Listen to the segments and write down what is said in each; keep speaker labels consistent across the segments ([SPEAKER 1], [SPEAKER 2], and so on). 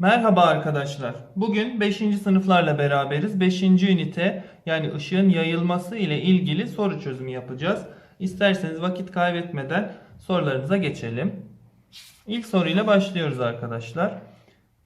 [SPEAKER 1] Merhaba arkadaşlar. Bugün 5. sınıflarla beraberiz. 5. ünite yani ışığın yayılması ile ilgili soru çözümü yapacağız. İsterseniz vakit kaybetmeden sorularımıza geçelim. İlk soruyla başlıyoruz arkadaşlar.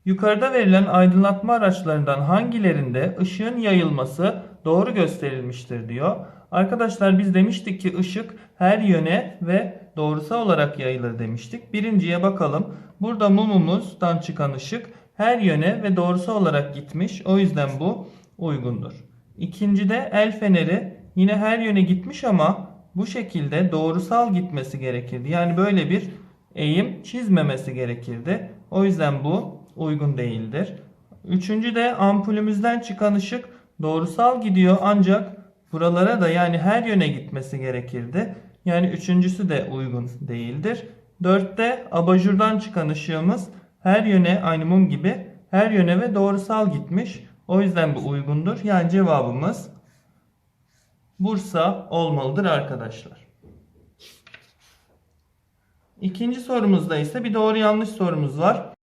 [SPEAKER 1] Yukarıda verilen aydınlatma araçlarından hangilerinde ışığın yayılması doğru gösterilmiştir diyor. Arkadaşlar biz demiştik ki ışık her yöne ve doğrusal olarak yayılır demiştik. Birinciye bakalım. Burada mumumuzdan çıkan ışık her yöne ve doğrusal olarak gitmiş. O yüzden bu uygundur. İkincide el feneri yine her yöne gitmiş ama bu şekilde doğrusal gitmesi gerekirdi. Yani böyle bir eğim çizmemesi gerekirdi. O yüzden bu uygun değildir. Üçüncü de ampulümüzden çıkan ışık doğrusal gidiyor ancak buralara da yani her yöne gitmesi gerekirdi. Yani üçüncüsü de uygun değildir. Dörtte abajurdan çıkan ışığımız her yöne aynı mum gibi her yöne ve doğrusal gitmiş. O yüzden bu uygundur. Yani cevabımız Bursa olmalıdır arkadaşlar. İkinci sorumuzda ise bir doğru yanlış sorumuz var.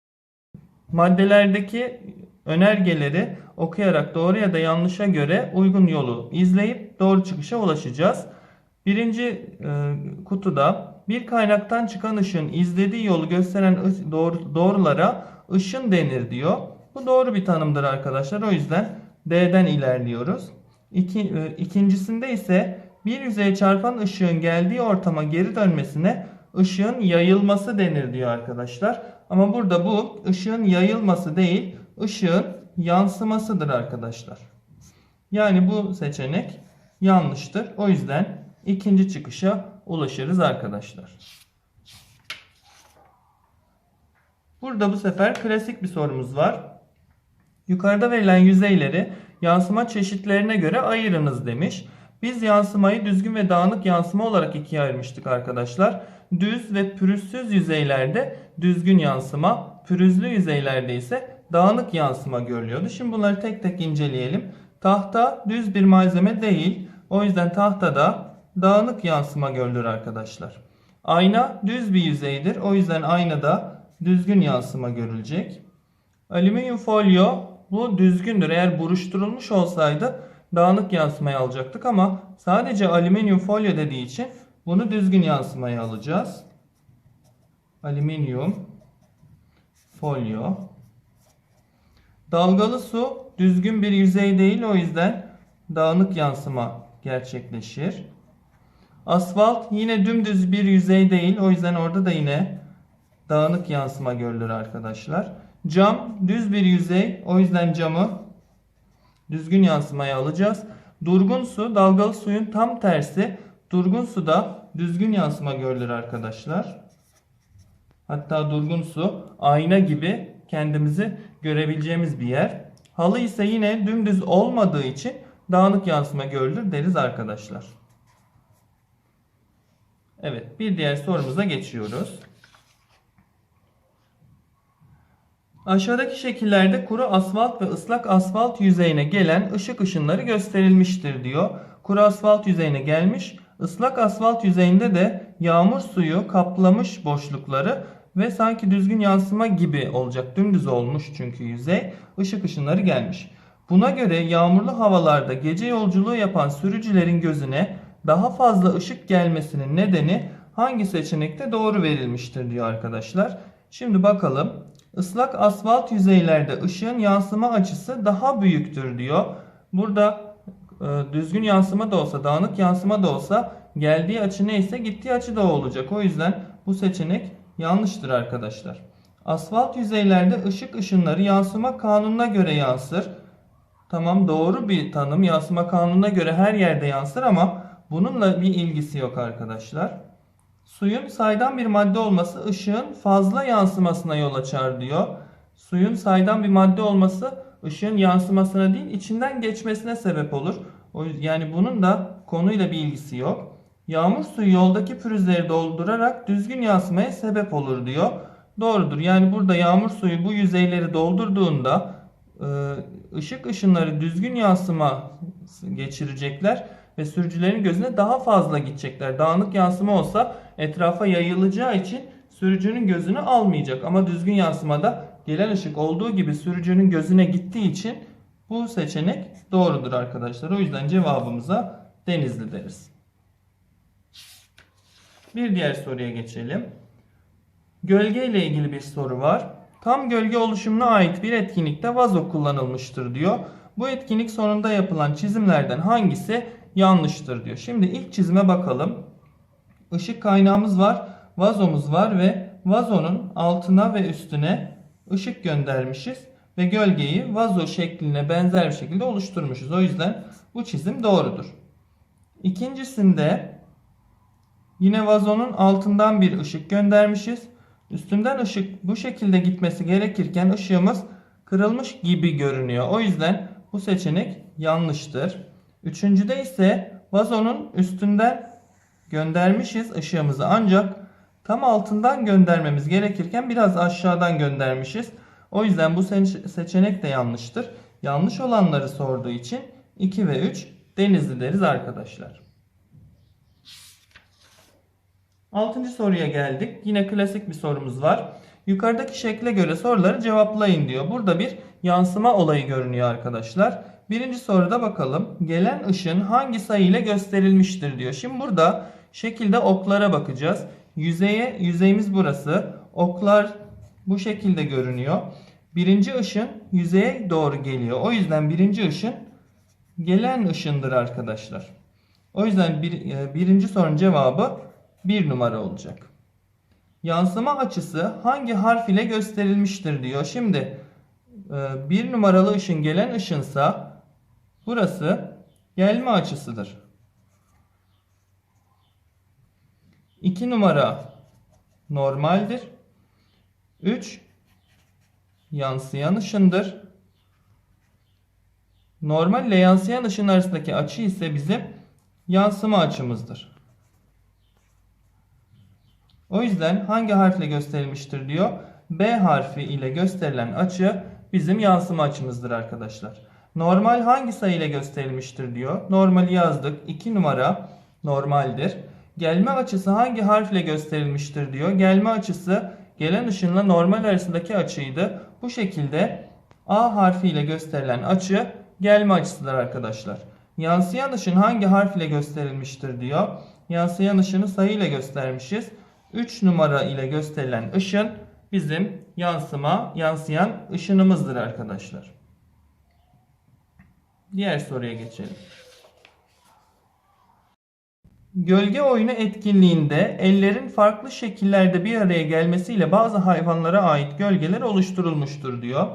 [SPEAKER 1] Maddelerdeki önergeleri okuyarak doğru ya da yanlışa göre uygun yolu izleyip doğru çıkışa ulaşacağız. Birinci e, kutuda bir kaynaktan çıkan ışığın izlediği yolu gösteren doğru, doğrulara ışın denir diyor. Bu doğru bir tanımdır arkadaşlar. O yüzden D'den ilerliyoruz. İki, e, ikincisinde ise bir yüzeye çarpan ışığın geldiği ortama geri dönmesine ışığın yayılması denir diyor arkadaşlar. Ama burada bu ışığın yayılması değil, ışığın yansımasıdır arkadaşlar. Yani bu seçenek yanlıştır. O yüzden ikinci çıkışa ulaşırız arkadaşlar. Burada bu sefer klasik bir sorumuz var. Yukarıda verilen yüzeyleri yansıma çeşitlerine göre ayırınız demiş. Biz yansımayı düzgün ve dağınık yansıma olarak ikiye ayırmıştık arkadaşlar. Düz ve pürüzsüz yüzeylerde düzgün yansıma, pürüzlü yüzeylerde ise dağınık yansıma görülüyordu. Şimdi bunları tek tek inceleyelim. Tahta düz bir malzeme değil. O yüzden tahtada dağınık yansıma görülür arkadaşlar. Ayna düz bir yüzeydir. O yüzden aynada düzgün yansıma görülecek. Alüminyum folyo bu düzgündür. Eğer buruşturulmuş olsaydı dağınık yansımayı alacaktık ama sadece alüminyum folyo dediği için bunu düzgün yansımayı alacağız. Alüminyum folyo. Dalgalı su düzgün bir yüzey değil o yüzden dağınık yansıma gerçekleşir. Asfalt yine dümdüz bir yüzey değil o yüzden orada da yine dağınık yansıma görülür arkadaşlar. Cam düz bir yüzey. O yüzden camı düzgün yansımaya alacağız. Durgun su dalgalı suyun tam tersi. Durgun suda düzgün yansıma görülür arkadaşlar. Hatta durgun su ayna gibi kendimizi görebileceğimiz bir yer. Halı ise yine dümdüz olmadığı için dağınık yansıma görülür deriz arkadaşlar. Evet bir diğer sorumuza geçiyoruz. Aşağıdaki şekillerde kuru asfalt ve ıslak asfalt yüzeyine gelen ışık ışınları gösterilmiştir diyor. Kuru asfalt yüzeyine gelmiş, ıslak asfalt yüzeyinde de yağmur suyu kaplamış boşlukları ve sanki düzgün yansıma gibi olacak. Dümdüz olmuş çünkü yüzey. Işık ışınları gelmiş. Buna göre yağmurlu havalarda gece yolculuğu yapan sürücülerin gözüne daha fazla ışık gelmesinin nedeni hangi seçenekte doğru verilmiştir diyor arkadaşlar. Şimdi bakalım. Islak asfalt yüzeylerde ışığın yansıma açısı daha büyüktür diyor. Burada e, düzgün yansıma da olsa, dağınık yansıma da olsa geldiği açı neyse gittiği açı da olacak. O yüzden bu seçenek yanlıştır arkadaşlar. Asfalt yüzeylerde ışık ışınları yansıma kanununa göre yansır. Tamam doğru bir tanım. Yansıma kanununa göre her yerde yansır ama bununla bir ilgisi yok arkadaşlar. Suyun saydam bir madde olması ışığın fazla yansımasına yol açar diyor. Suyun saydam bir madde olması ışığın yansımasına değil içinden geçmesine sebep olur. O yüzden yani bunun da konuyla bir ilgisi yok. Yağmur suyu yoldaki pürüzleri doldurarak düzgün yansımaya sebep olur diyor. Doğrudur. Yani burada yağmur suyu bu yüzeyleri doldurduğunda e, ışık ışınları düzgün yansıma geçirecekler ve sürücülerin gözüne daha fazla gidecekler. Dağınık yansıma olsa etrafa yayılacağı için sürücünün gözünü almayacak. Ama düzgün yansımada gelen ışık olduğu gibi sürücünün gözüne gittiği için bu seçenek doğrudur arkadaşlar. O yüzden cevabımıza Denizli deriz. Bir diğer soruya geçelim. Gölge ile ilgili bir soru var. Tam gölge oluşumuna ait bir etkinlikte vazo kullanılmıştır diyor. Bu etkinlik sonunda yapılan çizimlerden hangisi yanlıştır diyor. Şimdi ilk çizime bakalım. Işık kaynağımız var, vazomuz var ve vazonun altına ve üstüne ışık göndermişiz ve gölgeyi vazo şekline benzer bir şekilde oluşturmuşuz. O yüzden bu çizim doğrudur. İkincisinde yine vazonun altından bir ışık göndermişiz. Üstünden ışık bu şekilde gitmesi gerekirken ışığımız kırılmış gibi görünüyor. O yüzden bu seçenek yanlıştır. Üçüncüde ise vazonun üstünden göndermişiz ışığımızı ancak tam altından göndermemiz gerekirken biraz aşağıdan göndermişiz. O yüzden bu seçenek de yanlıştır. Yanlış olanları sorduğu için 2 ve 3 denizli deriz arkadaşlar. Altıncı soruya geldik. Yine klasik bir sorumuz var. Yukarıdaki şekle göre soruları cevaplayın diyor. Burada bir yansıma olayı görünüyor arkadaşlar. Birinci soruda bakalım. Gelen ışın hangi sayı ile gösterilmiştir diyor. Şimdi burada şekilde oklara bakacağız. Yüzeye, yüzeyimiz burası. Oklar bu şekilde görünüyor. Birinci ışın yüzeye doğru geliyor. O yüzden birinci ışın gelen ışındır arkadaşlar. O yüzden bir, e, birinci sorunun cevabı bir numara olacak. Yansıma açısı hangi harf ile gösterilmiştir diyor. Şimdi e, bir numaralı ışın gelen ışınsa burası gelme açısıdır. 2 numara normaldir. 3 yansıyan ışındır. Normal ile yansıyan ışın arasındaki açı ise bizim yansıma açımızdır. O yüzden hangi harfle gösterilmiştir diyor. B harfi ile gösterilen açı bizim yansıma açımızdır arkadaşlar. Normal hangi sayı ile gösterilmiştir diyor. Normali yazdık. 2 numara normaldir. Gelme açısı hangi harfle gösterilmiştir diyor. Gelme açısı gelen ışınla normal arasındaki açıydı. Bu şekilde A harfi ile gösterilen açı gelme açısıdır arkadaşlar. Yansıyan ışın hangi harf ile gösterilmiştir diyor. Yansıyan ışını sayı ile göstermişiz. 3 numara ile gösterilen ışın bizim yansıma, yansıyan ışınımızdır arkadaşlar. Diğer soruya geçelim. Gölge oyunu etkinliğinde ellerin farklı şekillerde bir araya gelmesiyle bazı hayvanlara ait gölgeler oluşturulmuştur diyor.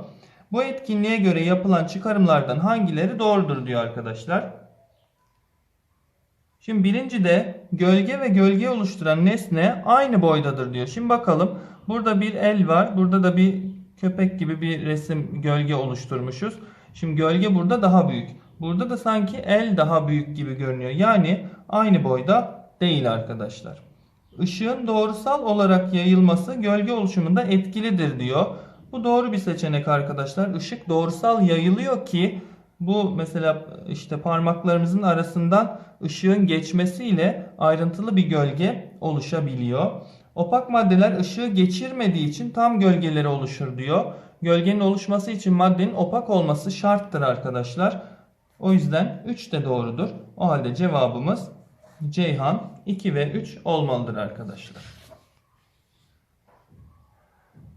[SPEAKER 1] Bu etkinliğe göre yapılan çıkarımlardan hangileri doğrudur diyor arkadaşlar. Şimdi birinci de gölge ve gölge oluşturan nesne aynı boydadır diyor. Şimdi bakalım burada bir el var. Burada da bir köpek gibi bir resim gölge oluşturmuşuz. Şimdi gölge burada daha büyük. Burada da sanki el daha büyük gibi görünüyor. Yani aynı boyda değil arkadaşlar. Işığın doğrusal olarak yayılması gölge oluşumunda etkilidir diyor. Bu doğru bir seçenek arkadaşlar. Işık doğrusal yayılıyor ki bu mesela işte parmaklarımızın arasından ışığın geçmesiyle ayrıntılı bir gölge oluşabiliyor. Opak maddeler ışığı geçirmediği için tam gölgeleri oluşur diyor. Gölgenin oluşması için maddenin opak olması şarttır arkadaşlar. O yüzden 3 de doğrudur. O halde cevabımız Ceyhan 2 ve 3 olmalıdır arkadaşlar.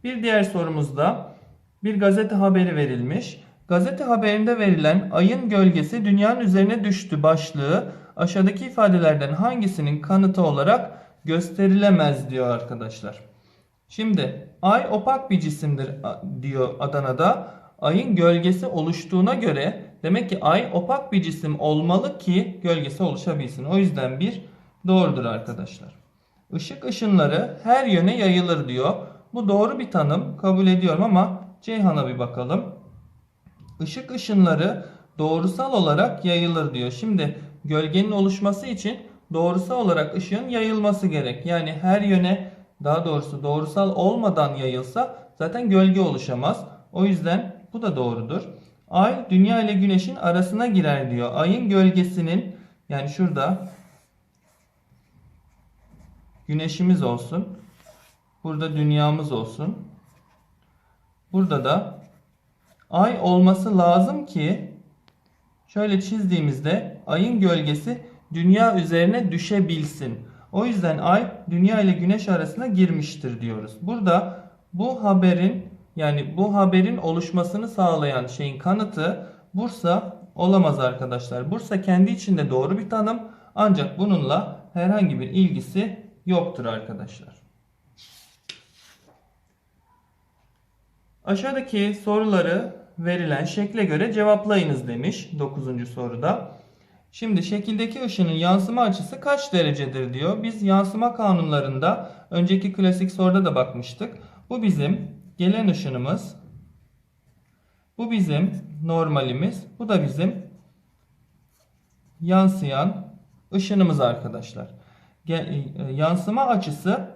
[SPEAKER 1] Bir diğer sorumuzda bir gazete haberi verilmiş. Gazete haberinde verilen ayın gölgesi dünyanın üzerine düştü başlığı aşağıdaki ifadelerden hangisinin kanıtı olarak gösterilemez diyor arkadaşlar. Şimdi ay opak bir cisimdir diyor Adana'da. Ayın gölgesi oluştuğuna göre demek ki ay opak bir cisim olmalı ki gölgesi oluşabilsin. O yüzden bir doğrudur arkadaşlar. Işık ışınları her yöne yayılır diyor. Bu doğru bir tanım kabul ediyorum ama Ceyhan'a bir bakalım. Işık ışınları doğrusal olarak yayılır diyor. Şimdi gölgenin oluşması için doğrusal olarak ışığın yayılması gerek. Yani her yöne daha doğrusu doğrusal olmadan yayılsa zaten gölge oluşamaz. O yüzden bu da doğrudur. Ay dünya ile güneşin arasına girer diyor. Ayın gölgesinin yani şurada güneşimiz olsun. Burada dünyamız olsun. Burada da ay olması lazım ki şöyle çizdiğimizde ayın gölgesi dünya üzerine düşebilsin. O yüzden ay dünya ile güneş arasına girmiştir diyoruz. Burada bu haberin yani bu haberin oluşmasını sağlayan şeyin kanıtı Bursa olamaz arkadaşlar. Bursa kendi içinde doğru bir tanım ancak bununla herhangi bir ilgisi yoktur arkadaşlar. Aşağıdaki soruları verilen şekle göre cevaplayınız demiş 9. soruda. Şimdi şekildeki ışının yansıma açısı kaç derecedir diyor. Biz yansıma kanunlarında önceki klasik soruda da bakmıştık. Bu bizim gelen ışınımız. Bu bizim normalimiz. Bu da bizim yansıyan ışınımız arkadaşlar. E, yansıma açısı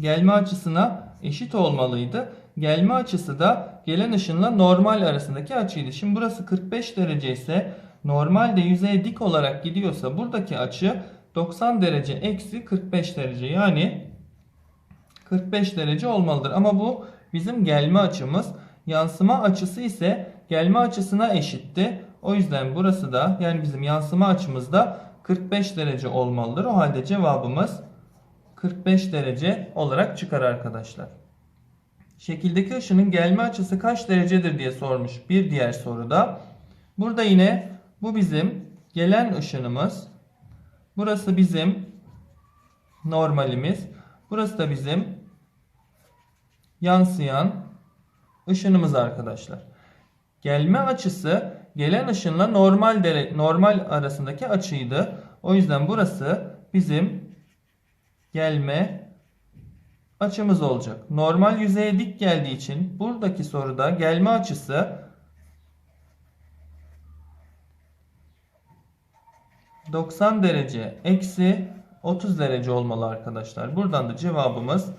[SPEAKER 1] gelme açısına eşit olmalıydı. Gelme açısı da gelen ışınla normal arasındaki açıydı. Şimdi burası 45 derece ise normalde yüzeye dik olarak gidiyorsa buradaki açı 90 derece eksi 45 derece yani 45 derece olmalıdır. Ama bu bizim gelme açımız. Yansıma açısı ise gelme açısına eşitti. O yüzden burası da yani bizim yansıma açımız da 45 derece olmalıdır. O halde cevabımız 45 derece olarak çıkar arkadaşlar. Şekildeki ışının gelme açısı kaç derecedir diye sormuş bir diğer soruda. Burada yine bu bizim gelen ışınımız. Burası bizim normalimiz. Burası da bizim yansıyan ışınımız arkadaşlar. Gelme açısı gelen ışınla normal dere, normal arasındaki açıydı. O yüzden burası bizim gelme açımız olacak. Normal yüzeye dik geldiği için buradaki soruda gelme açısı 90 derece eksi 30 derece olmalı arkadaşlar. Buradan da cevabımız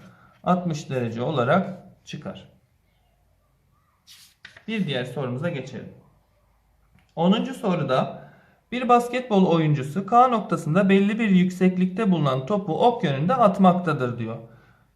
[SPEAKER 1] 60 derece olarak çıkar. Bir diğer sorumuza geçelim. 10. soruda bir basketbol oyuncusu K noktasında belli bir yükseklikte bulunan topu ok yönünde atmaktadır diyor.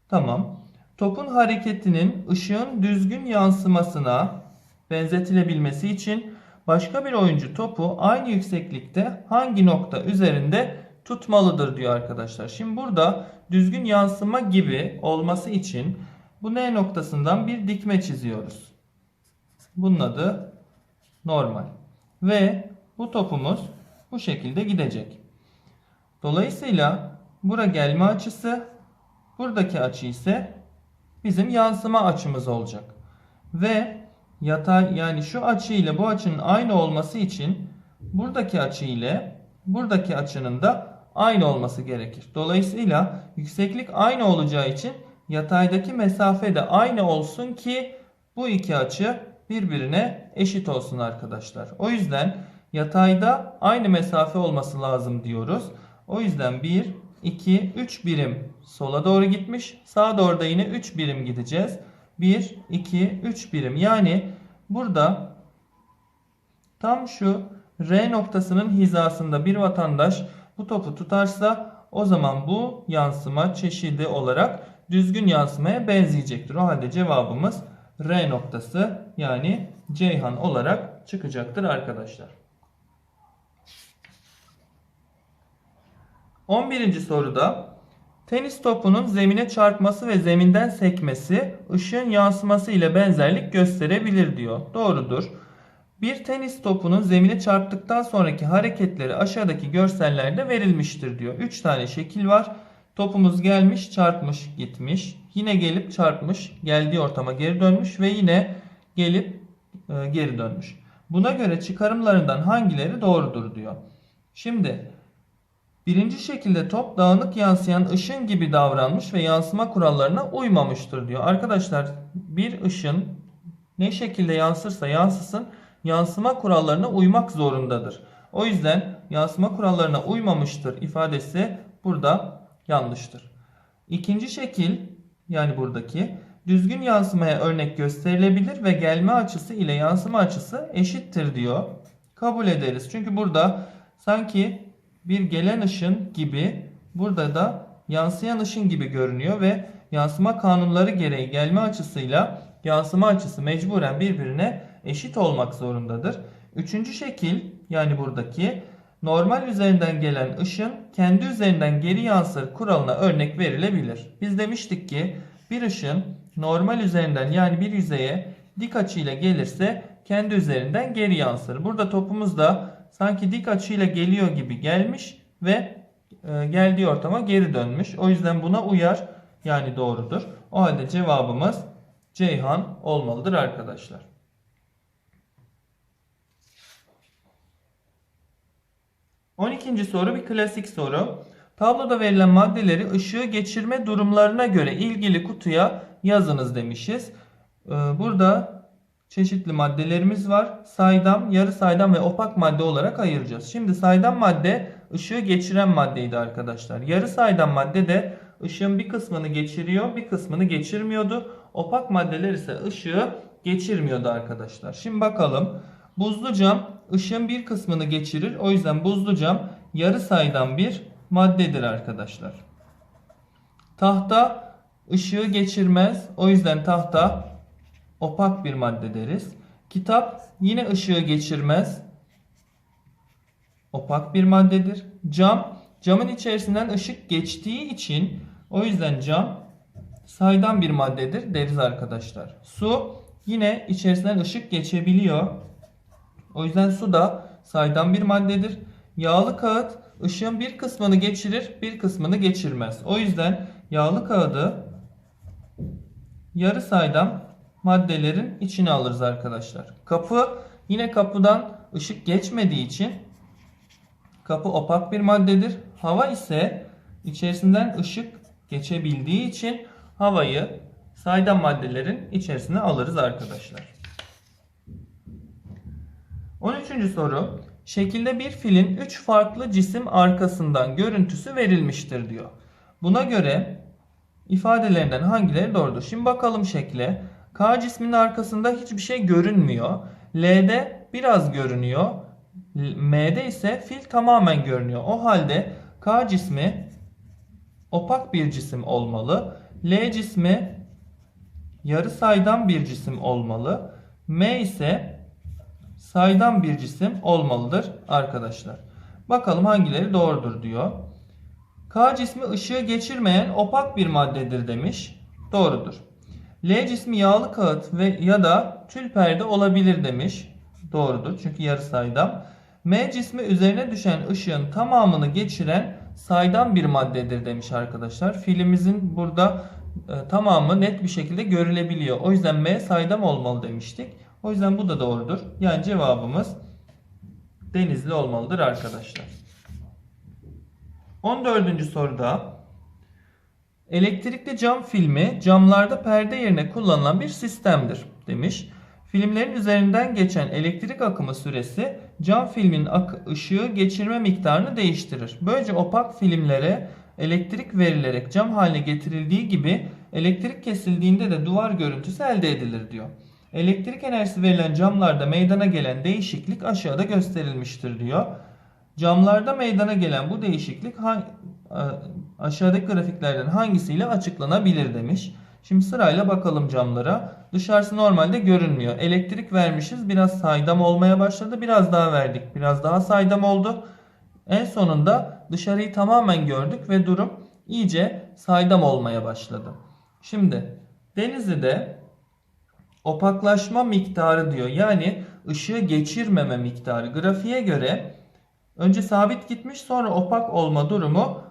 [SPEAKER 1] Tamam. Topun hareketinin ışığın düzgün yansımasına benzetilebilmesi için başka bir oyuncu topu aynı yükseklikte hangi nokta üzerinde tutmalıdır diyor arkadaşlar. Şimdi burada düzgün yansıma gibi olması için bu N noktasından bir dikme çiziyoruz. Bunun adı normal. Ve bu topumuz bu şekilde gidecek. Dolayısıyla bura gelme açısı, buradaki açı ise bizim yansıma açımız olacak. Ve yatay yani şu açı ile bu açının aynı olması için buradaki açı ile buradaki açının da aynı olması gerekir. Dolayısıyla yükseklik aynı olacağı için yataydaki mesafe de aynı olsun ki bu iki açı birbirine eşit olsun arkadaşlar. O yüzden yatayda aynı mesafe olması lazım diyoruz. O yüzden 1, 2, 3 birim sola doğru gitmiş. Sağa doğru da yine 3 birim gideceğiz. 1, 2, 3 birim. Yani burada tam şu R noktasının hizasında bir vatandaş bu topu tutarsa o zaman bu yansıma çeşidi olarak düzgün yansımaya benzeyecektir. O halde cevabımız R noktası yani Ceyhan olarak çıkacaktır arkadaşlar. 11. soruda tenis topunun zemine çarpması ve zeminden sekmesi ışığın yansıması ile benzerlik gösterebilir diyor. Doğrudur. Bir tenis topunun zemine çarptıktan sonraki hareketleri aşağıdaki görsellerde verilmiştir diyor. 3 tane şekil var. Topumuz gelmiş, çarpmış, gitmiş. Yine gelip çarpmış, geldiği ortama geri dönmüş ve yine gelip e, geri dönmüş. Buna göre çıkarımlarından hangileri doğrudur diyor. Şimdi birinci şekilde top dağınık yansıyan ışın gibi davranmış ve yansıma kurallarına uymamıştır diyor. Arkadaşlar bir ışın ne şekilde yansırsa yansısın yansıma kurallarına uymak zorundadır. O yüzden yansıma kurallarına uymamıştır ifadesi burada yanlıştır. İkinci şekil yani buradaki düzgün yansımaya örnek gösterilebilir ve gelme açısı ile yansıma açısı eşittir diyor. Kabul ederiz. Çünkü burada sanki bir gelen ışın gibi burada da yansıyan ışın gibi görünüyor ve yansıma kanunları gereği gelme açısıyla yansıma açısı mecburen birbirine eşit olmak zorundadır. Üçüncü şekil yani buradaki normal üzerinden gelen ışın kendi üzerinden geri yansır kuralına örnek verilebilir. Biz demiştik ki bir ışın normal üzerinden yani bir yüzeye dik açıyla gelirse kendi üzerinden geri yansır. Burada topumuz da sanki dik açıyla geliyor gibi gelmiş ve e, geldiği ortama geri dönmüş. O yüzden buna uyar yani doğrudur. O halde cevabımız Ceyhan olmalıdır arkadaşlar. 12. soru bir klasik soru. Tabloda verilen maddeleri ışığı geçirme durumlarına göre ilgili kutuya yazınız demişiz. Ee, Burada çeşitli maddelerimiz var. Saydam, yarı saydam ve opak madde olarak ayıracağız. Şimdi saydam madde ışığı geçiren maddeydi arkadaşlar. Yarı saydam madde de ışığın bir kısmını geçiriyor, bir kısmını geçirmiyordu. Opak maddeler ise ışığı geçirmiyordu arkadaşlar. Şimdi bakalım. Buzlu cam ışığın bir kısmını geçirir. O yüzden buzlu cam yarı saydam bir maddedir arkadaşlar. Tahta ışığı geçirmez. O yüzden tahta opak bir madde deriz. Kitap yine ışığı geçirmez. Opak bir maddedir. Cam camın içerisinden ışık geçtiği için o yüzden cam saydam bir maddedir deriz arkadaşlar. Su yine içerisinden ışık geçebiliyor. O yüzden su da saydam bir maddedir. Yağlı kağıt ışığın bir kısmını geçirir, bir kısmını geçirmez. O yüzden yağlı kağıdı yarı saydam maddelerin içine alırız arkadaşlar. Kapı yine kapıdan ışık geçmediği için kapı opak bir maddedir. Hava ise içerisinden ışık geçebildiği için havayı saydam maddelerin içerisine alırız arkadaşlar. 13. soru. Şekilde bir filin 3 farklı cisim arkasından görüntüsü verilmiştir diyor. Buna göre ifadelerinden hangileri doğrudur? Şimdi bakalım şekle. K cisminin arkasında hiçbir şey görünmüyor. L'de biraz görünüyor. M'de ise fil tamamen görünüyor. O halde K cismi opak bir cisim olmalı. L cismi yarı saydam bir cisim olmalı. M ise saydam bir cisim olmalıdır arkadaşlar. Bakalım hangileri doğrudur diyor. K cismi ışığı geçirmeyen opak bir maddedir demiş. Doğrudur. L cismi yağlı kağıt ve ya da tül perde olabilir demiş. Doğrudur çünkü yarı saydam. M cismi üzerine düşen ışığın tamamını geçiren saydam bir maddedir demiş arkadaşlar. Filimizin burada e, tamamı net bir şekilde görülebiliyor. O yüzden M saydam olmalı demiştik. O yüzden bu da doğrudur. Yani cevabımız denizli olmalıdır arkadaşlar. 14. soruda elektrikli cam filmi camlarda perde yerine kullanılan bir sistemdir demiş. Filmlerin üzerinden geçen elektrik akımı süresi cam filmin ışığı geçirme miktarını değiştirir. Böylece opak filmlere elektrik verilerek cam haline getirildiği gibi elektrik kesildiğinde de duvar görüntüsü elde edilir diyor. Elektrik enerjisi verilen camlarda meydana gelen değişiklik aşağıda gösterilmiştir diyor. Camlarda meydana gelen bu değişiklik aşağıdaki grafiklerden hangisiyle açıklanabilir demiş. Şimdi sırayla bakalım camlara. Dışarısı normalde görünmüyor. Elektrik vermişiz. Biraz saydam olmaya başladı. Biraz daha verdik. Biraz daha saydam oldu. En sonunda dışarıyı tamamen gördük ve durum iyice saydam olmaya başladı. Şimdi Denizli'de opaklaşma miktarı diyor. Yani ışığı geçirmeme miktarı. Grafiğe göre önce sabit gitmiş sonra opak olma durumu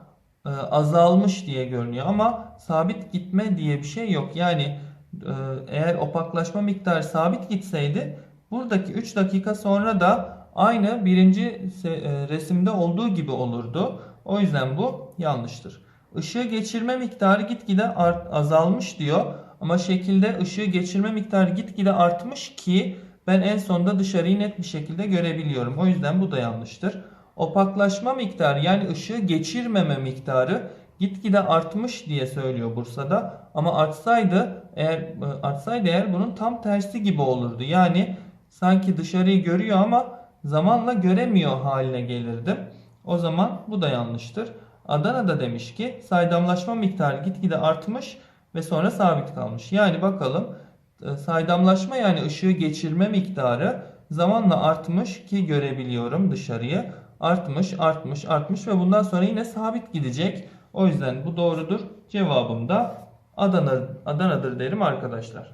[SPEAKER 1] azalmış diye görünüyor. Ama sabit gitme diye bir şey yok. Yani e, eğer opaklaşma miktarı sabit gitseydi buradaki 3 dakika sonra da aynı birinci e, resimde olduğu gibi olurdu. O yüzden bu yanlıştır. Işığı geçirme miktarı gitgide azalmış diyor. Ama şekilde ışığı geçirme miktarı gitgide artmış ki ben en sonunda dışarıyı net bir şekilde görebiliyorum. O yüzden bu da yanlıştır. Opaklaşma miktarı yani ışığı geçirmeme miktarı gitgide artmış diye söylüyor Bursa'da. Ama artsaydı eğer artsaydı eğer bunun tam tersi gibi olurdu. Yani sanki dışarıyı görüyor ama zamanla göremiyor haline gelirdi. O zaman bu da yanlıştır. Adana'da demiş ki saydamlaşma miktarı gitgide artmış ve sonra sabit kalmış. Yani bakalım e, saydamlaşma yani ışığı geçirme miktarı zamanla artmış ki görebiliyorum dışarıyı. Artmış, artmış, artmış ve bundan sonra yine sabit gidecek. O yüzden bu doğrudur. Cevabım da Adana, Adana'dır derim arkadaşlar.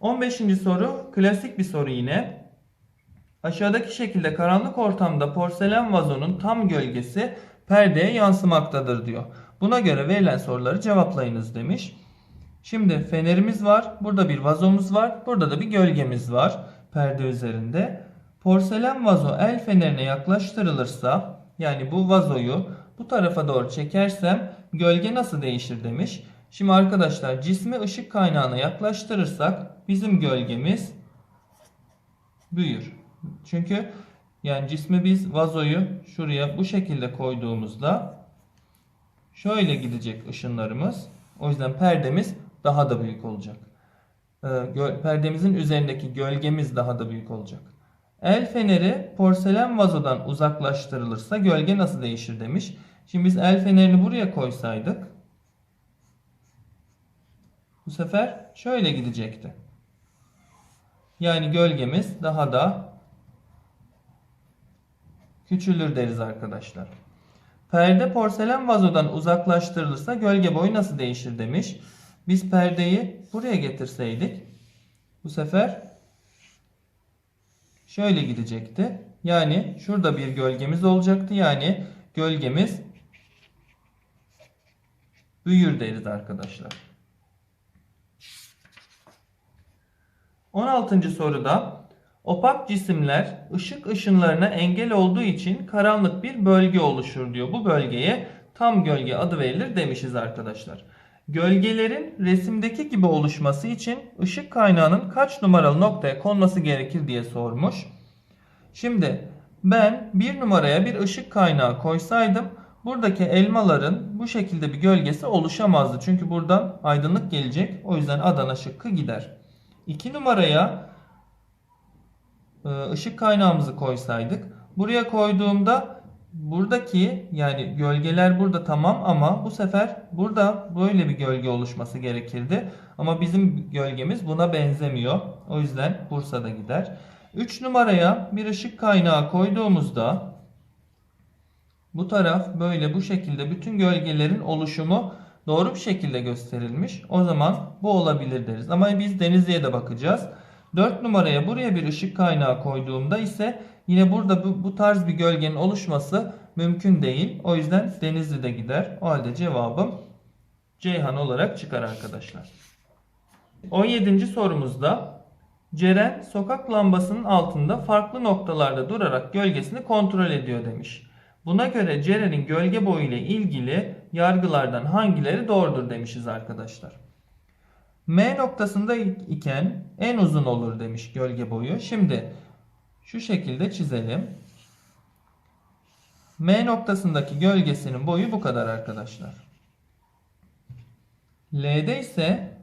[SPEAKER 1] 15. soru klasik bir soru yine. Aşağıdaki şekilde karanlık ortamda porselen vazonun tam gölgesi perdeye yansımaktadır diyor. Buna göre verilen soruları cevaplayınız demiş. Şimdi fenerimiz var. Burada bir vazomuz var. Burada da bir gölgemiz var perde üzerinde. Porselen vazo el fenerine yaklaştırılırsa yani bu vazoyu bu tarafa doğru çekersem gölge nasıl değişir demiş. Şimdi arkadaşlar cismi ışık kaynağına yaklaştırırsak bizim gölgemiz büyür. Çünkü yani cismi biz vazoyu şuraya bu şekilde koyduğumuzda şöyle gidecek ışınlarımız. O yüzden perdemiz daha da büyük olacak. Ee, perdemizin üzerindeki gölgemiz daha da büyük olacak. El feneri porselen vazodan uzaklaştırılırsa gölge nasıl değişir demiş. Şimdi biz el fenerini buraya koysaydık bu sefer şöyle gidecekti. Yani gölgemiz daha da küçülür deriz arkadaşlar. Perde porselen vazodan uzaklaştırılırsa gölge boyu nasıl değişir demiş. Biz perdeyi buraya getirseydik bu sefer şöyle gidecekti. Yani şurada bir gölgemiz olacaktı. Yani gölgemiz büyür deriz arkadaşlar. 16. soruda opak cisimler ışık ışınlarına engel olduğu için karanlık bir bölge oluşur diyor. Bu bölgeye tam gölge adı verilir demişiz arkadaşlar. Gölgelerin resimdeki gibi oluşması için ışık kaynağının kaç numaralı noktaya konması gerekir diye sormuş. Şimdi ben bir numaraya bir ışık kaynağı koysaydım buradaki elmaların bu şekilde bir gölgesi oluşamazdı. Çünkü buradan aydınlık gelecek. O yüzden Adana şıkkı gider. 2 numaraya e, ışık kaynağımızı koysaydık. Buraya koyduğumda buradaki yani gölgeler burada tamam ama bu sefer burada böyle bir gölge oluşması gerekirdi. Ama bizim gölgemiz buna benzemiyor. O yüzden Bursa'da gider. 3 numaraya bir ışık kaynağı koyduğumuzda bu taraf böyle bu şekilde bütün gölgelerin oluşumu doğru bir şekilde gösterilmiş. O zaman bu olabilir deriz. Ama biz Denizli'ye de bakacağız. 4 numaraya buraya bir ışık kaynağı koyduğumda ise yine burada bu, bu tarz bir gölgenin oluşması mümkün değil. O yüzden Denizli'de gider. O halde cevabım Ceyhan olarak çıkar arkadaşlar. 17. sorumuzda Ceren sokak lambasının altında farklı noktalarda durarak gölgesini kontrol ediyor demiş. Buna göre Ceren'in gölge boyu ile ilgili yargılardan hangileri doğrudur demişiz arkadaşlar. M noktasında iken en uzun olur demiş gölge boyu. Şimdi şu şekilde çizelim. M noktasındaki gölgesinin boyu bu kadar arkadaşlar. L'de ise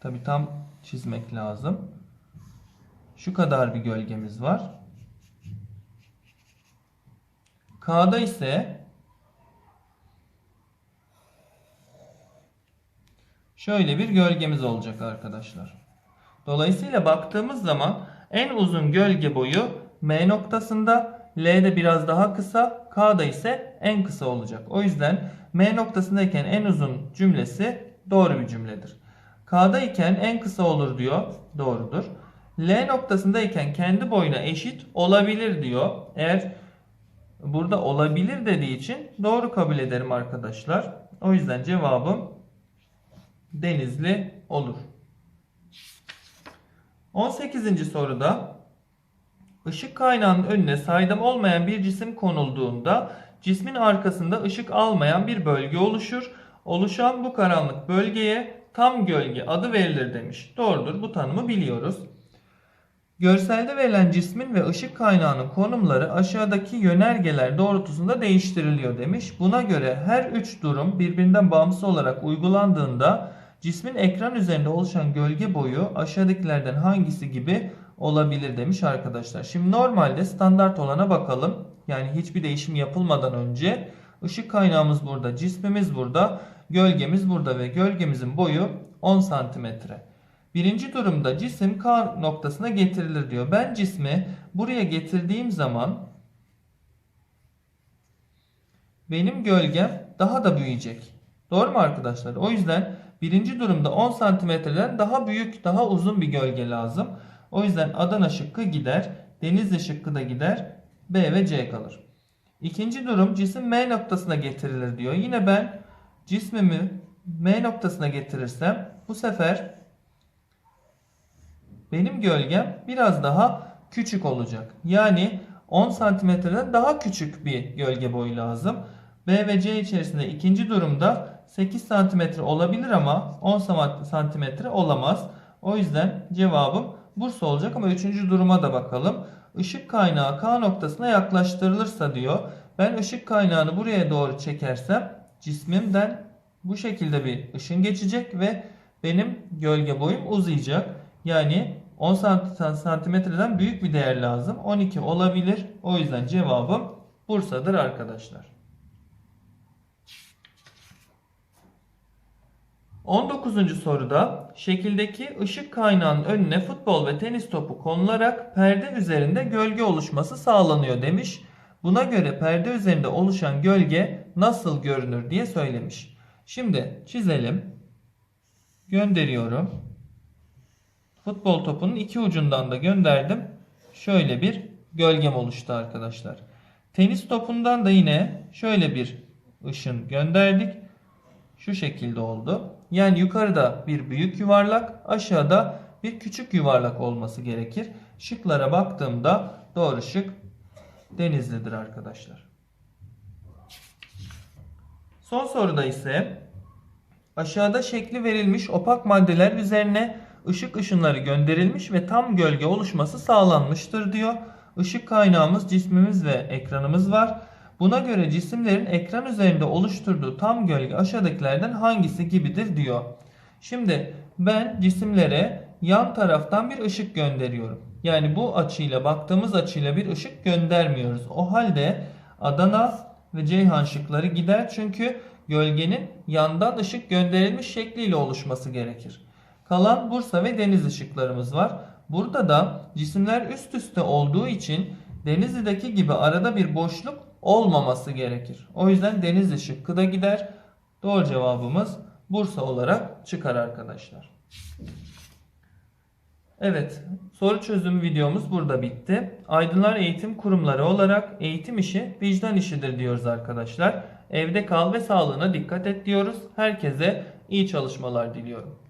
[SPEAKER 1] tabi tam çizmek lazım. Şu kadar bir gölgemiz var. K'da ise şöyle bir gölgemiz olacak arkadaşlar. Dolayısıyla baktığımız zaman en uzun gölge boyu M noktasında, L'de biraz daha kısa, K'da ise en kısa olacak. O yüzden M noktasındayken en uzun cümlesi doğru bir cümledir. K'da iken en kısa olur diyor. Doğrudur. L noktasındayken kendi boyuna eşit olabilir diyor. Eğer burada olabilir dediği için doğru kabul ederim arkadaşlar. O yüzden cevabım Denizli olur. 18. soruda ışık kaynağının önüne saydam olmayan bir cisim konulduğunda cismin arkasında ışık almayan bir bölge oluşur. Oluşan bu karanlık bölgeye tam gölge adı verilir demiş. Doğrudur bu tanımı biliyoruz. Görselde verilen cismin ve ışık kaynağının konumları aşağıdaki yönergeler doğrultusunda değiştiriliyor demiş. Buna göre her üç durum birbirinden bağımsız olarak uygulandığında cismin ekran üzerinde oluşan gölge boyu aşağıdakilerden hangisi gibi olabilir demiş arkadaşlar. Şimdi normalde standart olana bakalım. Yani hiçbir değişim yapılmadan önce Işık kaynağımız burada, cismimiz burada, gölgemiz burada ve gölgemizin boyu 10 santimetre. Birinci durumda cisim K noktasına getirilir diyor. Ben cismi buraya getirdiğim zaman benim gölgem daha da büyüyecek. Doğru mu arkadaşlar? O yüzden birinci durumda 10 santimetreden daha büyük, daha uzun bir gölge lazım. O yüzden Adana şıkkı gider. Denizli şıkkı da gider. B ve C kalır. İkinci durum cisim M noktasına getirilir diyor. Yine ben cismimi M noktasına getirirsem bu sefer benim gölgem biraz daha küçük olacak. Yani 10 santimetreden daha küçük bir gölge boyu lazım. B ve C içerisinde ikinci durumda 8 santimetre olabilir ama 10 santimetre olamaz. O yüzden cevabım Bursa olacak ama üçüncü duruma da bakalım. Işık kaynağı K noktasına yaklaştırılırsa diyor. Ben ışık kaynağını buraya doğru çekersem cismimden bu şekilde bir ışın geçecek ve benim gölge boyum uzayacak. Yani 10 santimetreden büyük bir değer lazım. 12 olabilir. O yüzden cevabım Bursa'dır arkadaşlar. 19. soruda şekildeki ışık kaynağının önüne futbol ve tenis topu konularak perde üzerinde gölge oluşması sağlanıyor demiş. Buna göre perde üzerinde oluşan gölge nasıl görünür diye söylemiş. Şimdi çizelim. Gönderiyorum. Futbol topunun iki ucundan da gönderdim. Şöyle bir gölgem oluştu arkadaşlar. Tenis topundan da yine şöyle bir ışın gönderdik. Şu şekilde oldu. Yani yukarıda bir büyük yuvarlak, aşağıda bir küçük yuvarlak olması gerekir. Şıklara baktığımda doğru şık Denizli'dir arkadaşlar. Son soruda ise aşağıda şekli verilmiş opak maddeler üzerine ışık ışınları gönderilmiş ve tam gölge oluşması sağlanmıştır diyor. Işık kaynağımız, cismimiz ve ekranımız var. Buna göre cisimlerin ekran üzerinde oluşturduğu tam gölge aşağıdakilerden hangisi gibidir diyor. Şimdi ben cisimlere yan taraftan bir ışık gönderiyorum. Yani bu açıyla baktığımız açıyla bir ışık göndermiyoruz. O halde Adana ve Ceyhan şıkları gider çünkü gölgenin yandan ışık gönderilmiş şekliyle oluşması gerekir. Kalan Bursa ve deniz ışıklarımız var. Burada da cisimler üst üste olduğu için Denizli'deki gibi arada bir boşluk olmaması gerekir. O yüzden Denizli şıkkı da gider. Doğru cevabımız Bursa olarak çıkar arkadaşlar. Evet, soru çözüm videomuz burada bitti. Aydınlar Eğitim Kurumları olarak eğitim işi vicdan işidir diyoruz arkadaşlar. Evde kal ve sağlığına dikkat et diyoruz. Herkese iyi çalışmalar diliyorum.